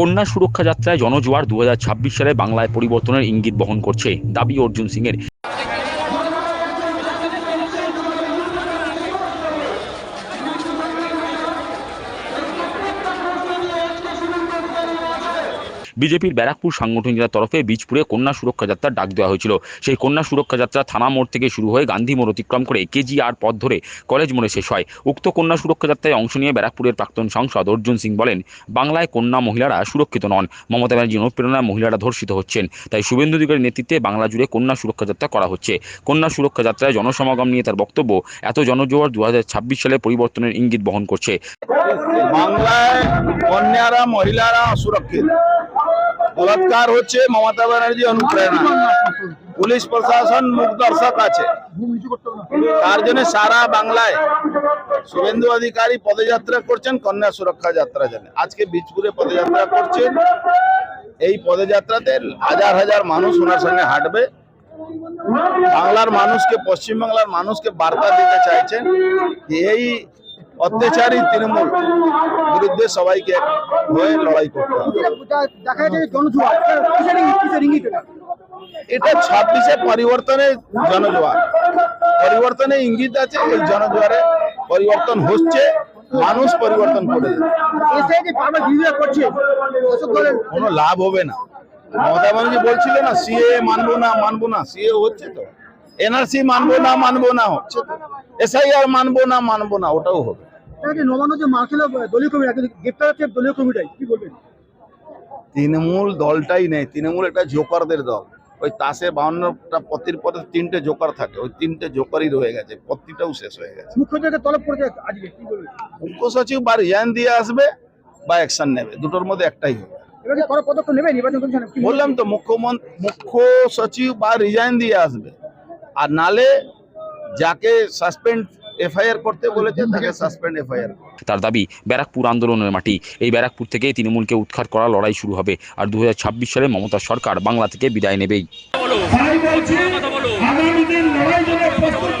কন্যা সুরক্ষা যাত্রায় জনজোয়ার দু হাজার ছাব্বিশ সালে বাংলায় পরিবর্তনের ইঙ্গিত বহন করছে দাবি অর্জুন সিংয়ের। বিজেপির ব্যারাকপুর সাংগঠনিক তরফে বীজপুরে কন্যা সুরক্ষা যাত্রার ডাক দেওয়া হয়েছিল। সেই কন্যা সুরক্ষা যাত্রা থানা মোড় থেকে শুরু হয়ে গান্ধী মোড় অতিক্রম করে কেজিআর পথ ধরে কলেজ মোড়ে শেষ হয়। উক্ত কন্যা সুরক্ষা যাত্রায় অংশ নিয়ে ব্যারাকপুরের প্রাক্তন সাংসদ অর্জুন সিং বলেন, বাংলায় কন্যা মহিলারা সুরক্ষিত নন। মমতা ব্যানার্জির অনুপ্রেরণায় মহিলারা ধর্ষিত হচ্ছেন। তাই শুভেন্দু অধিকারীর নেতৃত্বে বাংলা জুড়ে কন্যা সুরক্ষা যাত্রা করা হচ্ছে। কন্যা সুরক্ষা যাত্রায় জনসমাগম নিয়ে তার বক্তব্য, এত জনজোয়ার দু হাজার ছাব্বিশ সালে পরিবর্তনের ইঙ্গিত বহন করছে। বাংলায় কন্যারা মহিলারা অসুরক্ষিত বলাৎকার হচ্ছে মমতা ব্যানার্জি অনুপ্রেরণা। পুলিশ প্রশাসন মুখ দর্শক আছে। তার জন্য সারা বাংলায় শুভেন্দু অধিকারী পদযাত্রা করছেন কন্যা সুরক্ষা যাত্রা জন্য। আজকে বীজপুরে পদযাত্রা করছেন। এই পদযাত্রাতে হাজার হাজার মানুষ ওনার সঙ্গে হাঁটবে। বাংলার মানুষকে, পশ্চিমবাংলার মানুষকে বার্তা দিতে চাইছেন এই অত্যাচারী তৃণমূল বিরুদ্ধে সবাইকে হয়ে লড়াই করতে হবে। এটা? ছাব্বিশে পরিবর্তনের জনজোয়ার। পরিবর্তনে ইঙ্গিত আছে এই জনজোয়ারে পরিবর্তন হচ্ছে মানুষ পরিবর্তন করে কোনো লাভ হবে না। মমতা ব্যানার্জি বলছিল না সিএ মানবো না মানবো না। সিএ হচ্ছে তো। এনআরসি মানবো না মানবো না হচ্ছে তো। এসআইআর মানবো না মানবো না ওটাও হবে। নবান্ন যে মার খেলো দলীয় কর্মীরা কিন্তু গ্রেপ্তার হচ্ছে দলীয় কর্মীরাই কি বলবেন? তৃণমূল দলটাই নেই তৃণমূল একটা জোকারদের দল। ওই তাসে বাউন্নটা পত্রির পথে তিনটে জোকার থাকে ওই তিনটে জোকারই রয়ে গেছে পত্রিটাও শেষ হয়ে গেছে। মুখ্যমন্ত্রীকে তলব করেছে আজকে কি বলবেন? মুখ্য সচিব বা রিজাইন দিয়ে আসবে বা অ্যাকশন নেবে দুটোর মধ্যে একটাই হবে। বললাম তো মুখ্যমন্ত্রী মুখ্য সচিব বা রিজাইন দিয়ে আসবে। আর নালে যাকে সাসপেন্ড এফআইআর করতে বলেছে তাকে সাসপেন্ড এফআইআর তার দাবি ব্যারাকপুর আন্দোলনের মাটি। এই ব্যারাকপুর থেকেই তৃণমূলকে উৎখাত করা লড়াই শুরু হবে আর দু হাজার ছাব্বিশ সালে মমতা সরকার বাংলা থেকে বিদায় নেবেই। তাই বলছি আগামী দিন লড়াই জন্য প্রস্তুত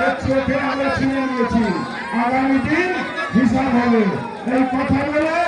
আমরা চিনে নিয়েছি। আগামী দিন হিসাব হবে। এই কথা বলে